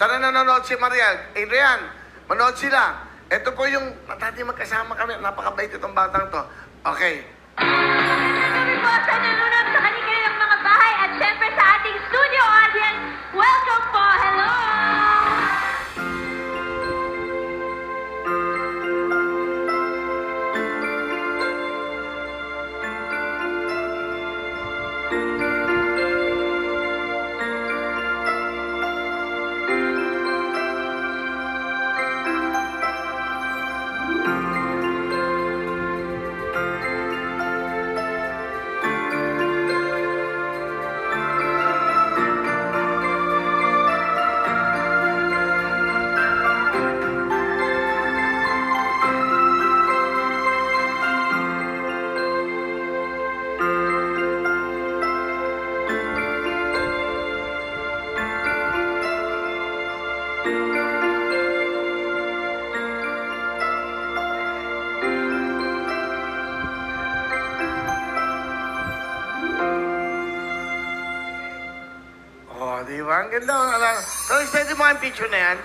Sana nanonood si Mariel. Adrian, manood sila. Ito po yung, dati magkasama kami. Napakabait itong batang to. Okay. Kami po sa nanonood Oh, di ba? Ang ganda. Ala. Pero pwede mo ang picture na yan.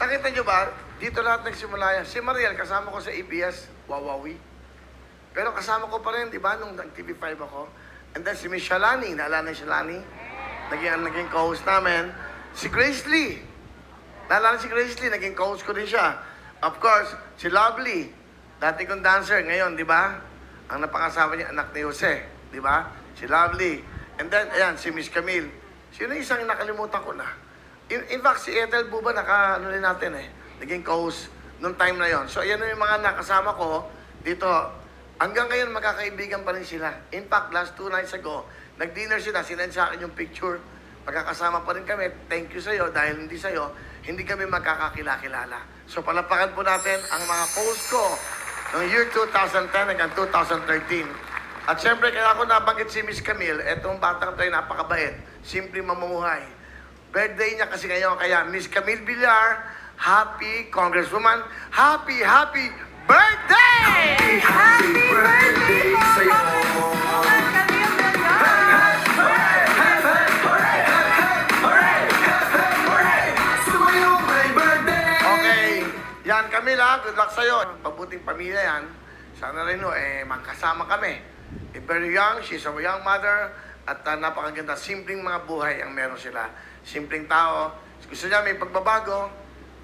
Nakita nyo ba? Dito lahat nagsimula yan. Si Mariel, kasama ko sa ABS, Wawawi. Pero kasama ko pa rin, di ba, nung nag-TV5 ako. And then si Miss Shalani, naalala si Shalani? Naging, naging co-host namin. Si Grace Lee. Naalala si Grace Lee, naging co-host ko din siya. Of course, si Lovely. Dati kong dancer, ngayon, di ba? Ang napakasawa niya, anak ni Jose. Di ba? Si Lovely. And then, ayan, si Miss Camille. Sino isang nakalimutan ko na? In, in fact, si Ethel Buba, naka, ano rin natin eh, naging co-host nung time na yon. So, ayan yung mga nakasama ko dito. Hanggang ngayon, magkakaibigan pa rin sila. In fact, last two nights ago, nag-dinner sila, sinend sa akin yung picture. Magkakasama pa rin kami. Thank you sa'yo dahil hindi sa'yo, hindi kami magkakakilala-kilala. So, palapakan po natin ang mga post ko noong year 2010 hanggang 2013. At syempre, kaya ako nabanggit si Miss Camille, etong batang tayo napakabait, simple mamumuhay. Birthday niya kasi ngayon, kaya Miss Camille Villar, happy Congresswoman, happy, happy birthday! Happy birthday po! Congresswoman Camille Villar! Okay, yan Camila, good luck sa'yo. Pabuting pamilya yan. Sana rin no, eh, magkasama kami. Very young, she's a young mother, at uh, napakaganda, simpleng mga buhay ang meron sila. Simpleng tao. Gusto niya may pagbabago,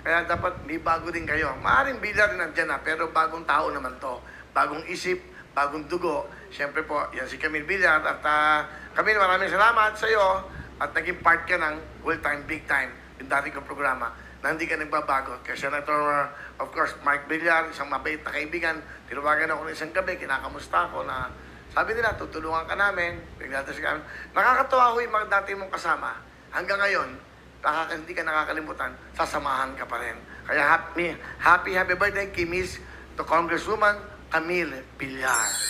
kaya dapat may bago din kayo. Maaring bila rin nandyan na, pero bagong tao naman to. Bagong isip, bagong dugo. Siyempre po, yan si Camille Villar. At uh, Camille, maraming salamat sa iyo. At naging part ka ng full time, big time, yung dati kong programa na hindi ka nagbabago. Kaya Senator, of course, Mike Villar, isang mabait na kaibigan, tinawagan ako ng isang gabi, kinakamusta ako na sabi nila, tutulungan ka namin, biglatas ka namin. Nakakatawa ko yung mga dati mong kasama. Hanggang ngayon, nakaka, hindi ka nakakalimutan, sasamahan ka pa rin. Kaya happy, happy, happy birthday kay Miss, to Congresswoman Camille Villar.